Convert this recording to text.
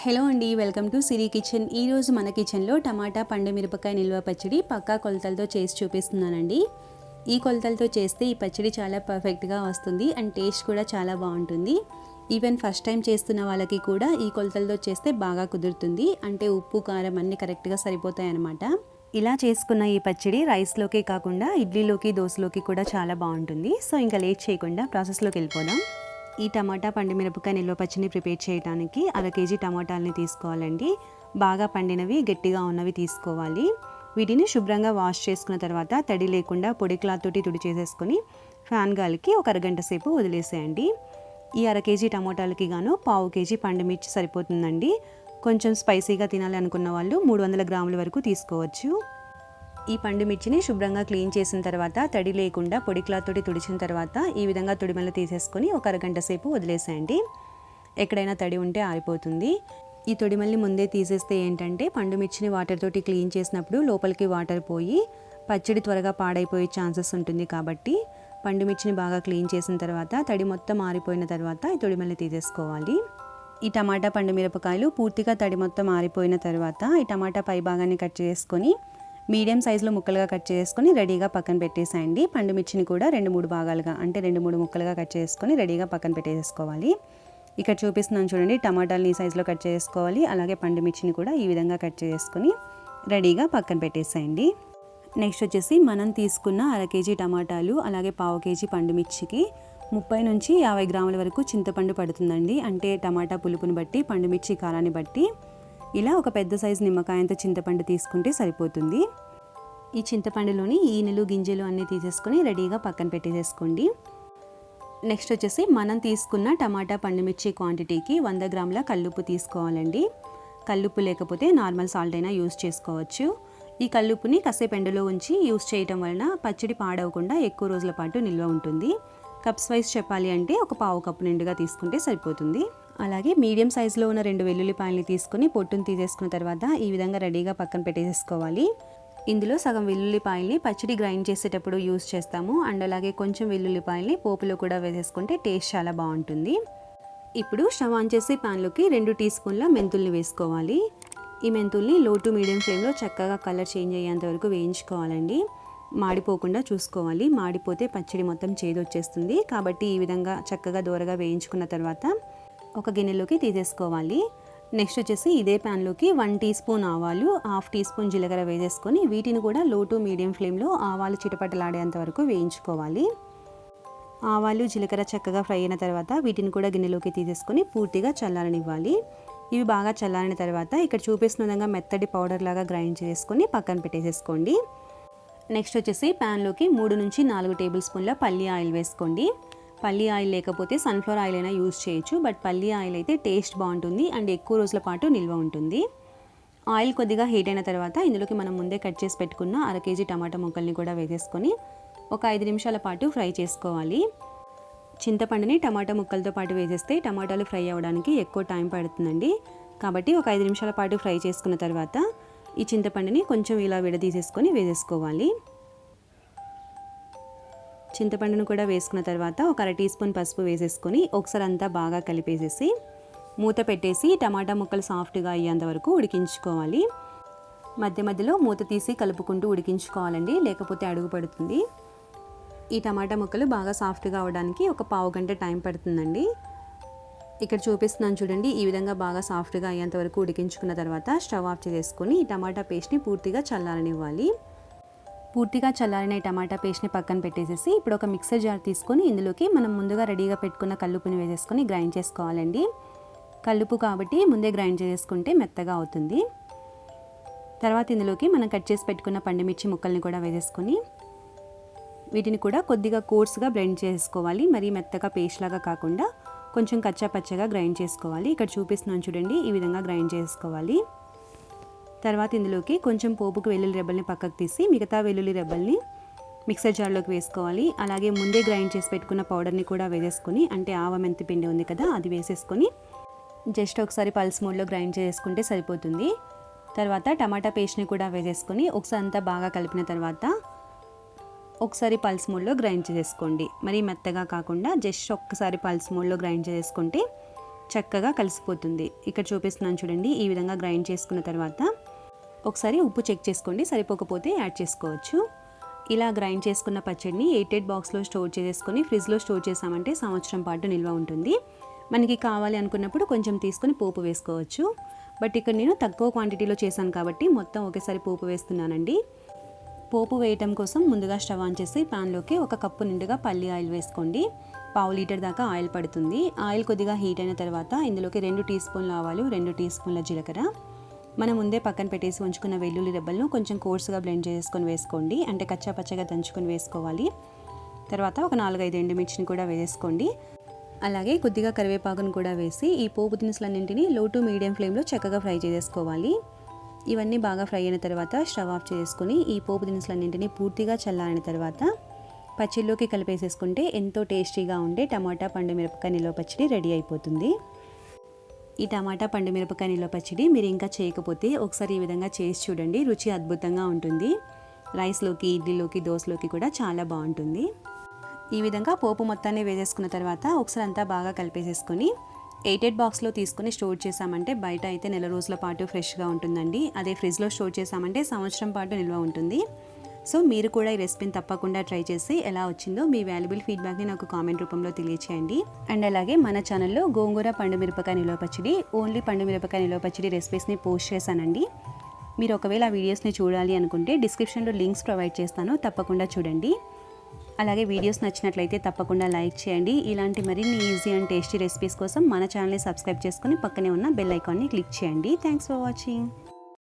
Hello అండి welcome to Siri kitchen. ఈరోజు మన కిచెన్లో టమాటా పండు మిరపకాయ నిల్వ పచ్చడి పక్కా కొలతలతో చేసి చూపిస్తున్నానండి. ఈ కొలతలతో చేస్తే ఈ పచ్చడి చాలా పర్ఫెక్ట్గా వస్తుంది అండ్ టేస్ట్ కూడా చాలా బాగుంటుంది. ఈవెన్ ఫస్ట్ టైం చేస్తున్న వాళ్ళకి కూడా ఈ కొలతలతో చేస్తే బాగా కుదురుతుంది. అంటే ఉప్పు కారం అన్నీ కరెక్ట్గా సరిపోతాయన్నమాట. ఇలా చేసుకున్న ఈ పచ్చడి రైస్లోకే కాకుండా ఇడ్లీలోకి దోశలోకి కూడా చాలా బాగుంటుంది. సో ఇంకా లేట్ చేయకుండా ప్రాసెస్లోకి వెళ్ళిపోదాం. ఈ టమాటా పండు మిరపకాయ నిల్వ పచ్చిని ప్రిపేర్ చేయడానికి అర కేజీ టమాటాలని తీసుకోవాలండి. బాగా పండినవి గట్టిగా ఉన్నవి తీసుకోవాలి. వీటిని శుభ్రంగా వాష్ చేసుకున్న తర్వాత తడి లేకుండా పొడి క్లాత్ తోటి తుడి చేసేసుకొని ఫ్యాన్ గాలికి ఒక అరగంట సేపు వదిలేసేయండి. ఈ అర కేజీ టమాటాలకి గాను పావు కేజీ పండు మిర్చి సరిపోతుందండి. కొంచెం స్పైసీగా తినాలి అనుకున్న వాళ్ళు మూడు వందల గ్రాముల వరకు తీసుకోవచ్చు. ఈ పండు మిర్చిని శుభ్రంగా క్లీన్ చేసిన తర్వాత తడి లేకుండా పొడి క్లాత్ తోటి తుడిచిన తర్వాత ఈ విధంగా తుడిమల తీసేసుకొని ఒక అరగంట సేపు వదిలేసేయండి. ఎక్కడైనా తడి ఉంటే ఆరిపోతుంది. ఈ తొడిమల్ని ముందే తీసేస్తే ఏంటంటే పండు మిర్చిని వాటర్ తోటి క్లీన్ చేసినప్పుడు లోపలికి వాటర్ పోయి పచ్చడి త్వరగా పాడైపోయే ఛాన్సెస్ ఉంటుంది కాబట్టి పండు మిర్చిని బాగా క్లీన్ చేసిన తర్వాత తడి మొత్తం ఆరిపోయిన తర్వాత ఈ తొడిమల్ని తీసేసుకోవాలి. ఈ టమాటా పండు మిరపకాయలు పూర్తిగా తడి మొత్తం ఆరిపోయిన తర్వాత ఈ టమాటా పై భాగాన్ని కట్ చేసుకొని మీడియం సైజులో ముక్కలుగా కట్ చేసుకొని రెడీగా పక్కన పెట్టేసేయండి. పండు మిర్చిని కూడా రెండు మూడు భాగాలుగా అంటే రెండు మూడు ముక్కలుగా కట్ చేసుకొని రెడీగా పక్కన పెట్టేసుకోవాలి. ఇక్కడ చూపిస్తున్నాను చూడండి టమాటాలని ఈ సైజులో కట్ చేసుకోవాలి. అలాగే పండు మిర్చిని కూడా ఈ విధంగా కట్ చేసుకొని రెడీగా పక్కన పెట్టేసేయండి. నెక్స్ట్ వచ్చేసి మనం తీసుకున్న అర కేజీ టమాటాలు అలాగే పావు కేజీ పండు మిర్చికి ముప్పై నుంచి యాభై గ్రాముల వరకు చింతపండు పడుతుందండి. అంటే టమాటా పులుపుని బట్టి పండు మిర్చి కారాన్ని బట్టి ఇలా ఒక పెద్ద సైజు నిమ్మకాయంత చింతపండు తీసుకుంటే సరిపోతుంది. ఈ చింతపండులోని ఈనెలు గింజలు అన్నీ తీసేసుకొని రెడీగా పక్కన పెట్టేసేసుకోండి. నెక్స్ట్ వచ్చేసి మనం తీసుకున్న టమాటా పండుమిర్చి క్వాంటిటీకి వంద గ్రాముల కల్లుప్పు తీసుకోవాలండి. కల్లుప్పు లేకపోతే నార్మల్ సాల్ట్ అయినా యూస్ చేసుకోవచ్చు. ఈ కల్లుప్పుని కాసేపు ఎండలో ఉంచి యూస్ చేయటం వలన పచ్చడి పాడవకుండా ఎక్కువ రోజుల పాటు నిల్వ ఉంటుంది. కప్స్ వైజ్ చెప్పాలి అంటే ఒక పావు కప్పు నిండుగా తీసుకుంటే సరిపోతుంది. అలాగే మీడియం సైజులో ఉన్న రెండు వెల్లుల్లిపాయలని తీసుకొని పొట్టును తీసేసుకున్న తర్వాత ఈ విధంగా రెడీగా పక్కన పెట్టేసుకోవాలి ఇందులో సగం వెల్లుల్లిపాయల్ని పచ్చడి గ్రైండ్ చేసేటప్పుడు యూస్ చేస్తాము. అండ్ అలాగే కొంచెం వెల్లుల్లిపాయల్ని పోపులో కూడా వేసేసుకుంటే టేస్ట్ చాలా బాగుంటుంది. ఇప్పుడు స్టవ్ ఆన్ చేసి ప్యాన్లోకి రెండు టీ స్పూన్ల మెంతుల్ని వేసుకోవాలి. ఈ మెంతుల్ని లో టు మీడియం ఫ్లేమ్లో చక్కగా కలర్ చేంజ్ అయ్యేంత వరకు వేయించుకోవాలండి. మాడిపోకుండా చూసుకోవాలి. మాడిపోతే పచ్చడి మొత్తం చేదు వచ్చేస్తుంది కాబట్టి ఈ విధంగా చక్కగా దూరగా వేయించుకున్న తర్వాత ఒక గిన్నెలోకి తీసేసుకోవాలి. నెక్స్ట్ వచ్చేసి ఇదే ప్యాన్లోకి వన్ టీ స్పూన్ ఆవాలు హాఫ్ టీ స్పూన్ జీలకర్ర వేసేసుకొని వీటిని కూడా లో టు మీడియం ఫ్లేమ్లో ఆవాలు చిటపటలాడేంత వరకు వేయించుకోవాలి. ఆవాలు జీలకర్ర చక్కగా ఫ్రై అయిన తర్వాత వీటిని కూడా గిన్నెలోకి తీసేసుకొని పూర్తిగా చల్లారనివ్వాలి. ఇవి బాగా చల్లారిన తర్వాత ఇక్కడ చూపిస్తున్న విధంగా మెత్తటి పౌడర్ లాగా గ్రైండ్ చేసుకొని పక్కన పెట్టేసేసుకోండి. నెక్స్ట్ వచ్చేసి ప్యాన్లోకి మూడు నుంచి నాలుగు టేబుల్ స్పూన్ల పల్లి ఆయిల్ వేసుకోండి. పల్లి ఆయిల్ లేకపోతే సన్ఫ్లవర్ ఆయిల్ అయినా యూజ్ చేయొచ్చు బట్ పల్లి ఆయిల్ అయితే టేస్ట్ బాగుంటుంది అండ్ ఎక్కువ రోజుల పాటు నిల్వ ఉంటుంది. ఆయిల్ కొద్దిగా హీట్ అయిన తర్వాత ఇందులోకి మనం ముందే కట్ చేసి పెట్టుకున్న అర కేజీ టమాటా ముక్కల్ని కూడా వేసేసుకొని ఒక ఐదు నిమిషాల పాటు ఫ్రై చేసుకోవాలి. చింతపండుని టమాటా ముక్కలతో పాటు వేసేస్తే టమాటాలు ఫ్రై అవ్వడానికి ఎక్కువ టైం పడుతుందండి. కాబట్టి ఒక ఐదు నిమిషాల పాటు ఫ్రై చేసుకున్న తర్వాత ఈ చింతపండుని కొంచెం ఇలా విడదీసేసుకొని వేసేసుకోవాలి. చింతపండును కూడా వేసుకున్న తర్వాత ఒక అర టీ స్పూన్ పసుపు వేసేసుకొని ఒకసారి అంతా బాగా కలిపేసేసి మూత పెట్టేసి టమాటా ముక్కలు సాఫ్ట్గా అయ్యేంత వరకు ఉడికించుకోవాలి. మధ్య మధ్యలో మూత తీసి కలుపుకుంటూ ఉడికించుకోవాలండి లేకపోతే అడుగు పడుతుంది. ఈ టమాటా ముక్కలు బాగా సాఫ్ట్గా అవడానికి ఒక పావు గంట టైం పడుతుందండి. ఇక్కడ చూపిస్తున్నాను చూడండి ఈ విధంగా బాగా సాఫ్ట్గా అయ్యేంత వరకు ఉడికించుకున్న తర్వాత స్టవ్ ఆఫ్ చేసుకుని ఈ టమాటా పేస్ట్ని పూర్తిగా చల్లారనివ్వాలి. పూర్తిగా చల్లారిన ఈ టమాటా పేస్ట్ని పక్కన పెట్టేసేసి ఇప్పుడు ఒక మిక్సర్ జార్ తీసుకొని ఇందులోకి మనం ముందుగా రెడీగా పెట్టుకున్న కల్లుపుని వేసేసుకొని గ్రైండ్ చేసుకోవాలండి. కల్లుపు కాబట్టి ముందే గ్రైండ్ చేసుకుంటే మెత్తగా అవుతుంది. తర్వాత ఇందులోకి మనం కట్ చేసి పెట్టుకున్న పండుమిర్చి ముక్కల్ని కూడా వేసేసుకొని వీటిని కూడా కొద్దిగా కోర్స్గా బ్లెండ్ చేసుకోవాలి. మరీ మెత్తగా పేస్ట్ లాగా కాకుండా కొంచెం కచ్చా పచ్చగా గ్రైండ్ చేసుకోవాలి. ఇక్కడ చూపిస్తున్నాను చూడండి ఈ విధంగా గ్రైండ్ చేసుకోవాలి. తర్వాత ఇందులోకి కొంచెం పోపుకు వెల్లుల్లి రెబ్బల్ని పక్కకు తీసి మిగతా వెల్లుల్లి రెబ్బల్ని మిక్సర్ జార్లోకి వేసుకోవాలి. అలాగే ముందే గ్రైండ్ చేసి పెట్టుకున్న పౌడర్ని కూడా వేసేసుకొని అంటే ఆవ మెంతి పిండి ఉంది కదా అది వేసేసుకొని జస్ట్ ఒకసారి పల్స్ మోడ్లో గ్రైండ్ చేసుకుంటే సరిపోతుంది. తర్వాత టమాటా పేస్ట్ని కూడా వేసేసుకొని ఒకసారి అంతా బాగా కలిపిన తర్వాత ఒకసారి పల్స్ మోడ్లో గ్రైండ్ చేసుకోండి. మరీ మెత్తగా కాకుండా జస్ట్ ఒక్కసారి పల్స్ మోడ్లో గ్రైండ్ చేసుకుంటే చక్కగా కలిసిపోతుంది. ఇక్కడ చూపిస్తున్నాను చూడండి ఈ విధంగా గ్రైండ్ చేసుకున్న తర్వాత ఒకసారి ఉప్పు చెక్ చేసుకోండి సరిపోకపోతే యాడ్ చేసుకోవచ్చు. ఇలా గ్రైండ్ చేసుకున్న పచ్చడిని ఎయిటెడ్ బాక్స్లో స్టోర్ చేసుకొని ఫ్రిడ్జ్లో స్టోర్ చేసామంటే సంవత్సరం పాటు నిల్వ ఉంటుంది. మనకి కావాలి అనుకున్నప్పుడు కొంచెం తీసుకొని పోపు వేసుకోవచ్చు. బట్ ఇక్కడ నేను తక్కువ క్వాంటిటీలో చేశాను కాబట్టి మొత్తం ఒకేసారి పోపు వేస్తున్నానండి. పోపు వేయటం కోసం ముందుగా స్టవ్ ఆన్ చేసి ప్యాన్లోకి ఒక కప్పు నిండుగా పల్లి ఆయిల్ వేసుకోండి. పావు లీటర్ దాకా ఆయిల్ పడుతుంది. ఆయిల్ కొద్దిగా హీట్ అయిన తర్వాత ఇందులోకి రెండు టీ స్పూన్ల ఆవాలు రెండు టీ స్పూన్ల జీలకర్ర మనం ముందే పక్కన పెట్టేసి ఉంచుకున్న వెల్లుల్లి రెబ్బలను కొంచెం కోర్సుగా బ్లెండ్ చేసుకొని వేసుకోండి. అంటే కచ్చా పచ్చగా దంచుకొని వేసుకోవాలి. తర్వాత ఒక నాలుగైదు ఎండుమిర్చిని కూడా వేసుకోండి. అలాగే కొద్దిగా కరివేపాకును కూడా వేసి ఈ పోపు దినుసులన్నింటినీ లో టు మీడియం ఫ్లేమ్లో చక్కగా ఫ్రై చేసుకోవాలి ఇవన్నీ బాగా ఫ్రై అయిన తర్వాత స్టవ్ ఆఫ్ చేసుకుని ఈ పోపు దినుసులన్నింటినీ పూర్తిగా చల్లారిన తర్వాత పచ్చిల్లోకి కలిపేసేసుకుంటే ఎంతో టేస్టీగా ఉండే టమాటా పండు మిరపకాయ నిల్వ పచ్చడి రెడీ అయిపోతుంది. ఈ టమాటా పండు మిరపకాయ నిల్వ పచ్చడి మీరు ఇంకా చేయకపోతే ఒకసారి ఈ విధంగా చేసి చూడండి. రుచి అద్భుతంగా ఉంటుంది. రైస్లోకి ఇడ్లీలోకి దోశలోకి కూడా చాలా బాగుంటుంది. ఈ విధంగా పోపు మొత్తాన్ని వేసేసుకున్న తర్వాత ఒకసారి అంతా బాగా కలిపేసేసుకొని ఎయిటెడ్ బాక్స్లో తీసుకొని స్టోర్ చేసామంటే బయట అయితే నెల రోజుల పాటు ఫ్రెష్గా ఉంటుందండి. అదే ఫ్రిడ్జ్లో స్టోర్ చేసామంటే సంవత్సరం పాటు నిల్వ ఉంటుంది. సో మీరు కూడా ఈ రెసిపీని తప్పకుండా ట్రై చేసి ఎలా వచ్చిందో మీ వాల్యుబుల్ ఫీడ్బ్యాక్ని నాకు కామెంట్ రూపంలో తెలియచేయండి. అండ్ అలాగే మన ఛానల్లో గోంగూర పండు మిరపకాయ నిలువ పచ్చడి ఓన్లీ పండు మిరపకాయ నిలువ పచ్చడి రెసిపీస్ని పోస్ట్ చేశానండి. మీరు ఒకవేళ ఆ వీడియోస్ని చూడాలి అనుకుంటే డిస్క్రిప్షన్లో లింక్స్ ప్రొవైడ్ చేస్తాను తప్పకుండా చూడండి. అలాగే వీడియోస్ నచ్చినట్లయితే తప్పకుండా లైక్ చేయండి. ఇలాంటి మరిన్ని ఈజీ అండ్ టేస్టీ రెసిపీస్ కోసం మన ఛానల్ని సబ్స్క్రైబ్ చేసుకుని పక్కనే ఉన్న బెల్ ఐకాన్ని క్లిక్ చేయండి. Thanks for watching.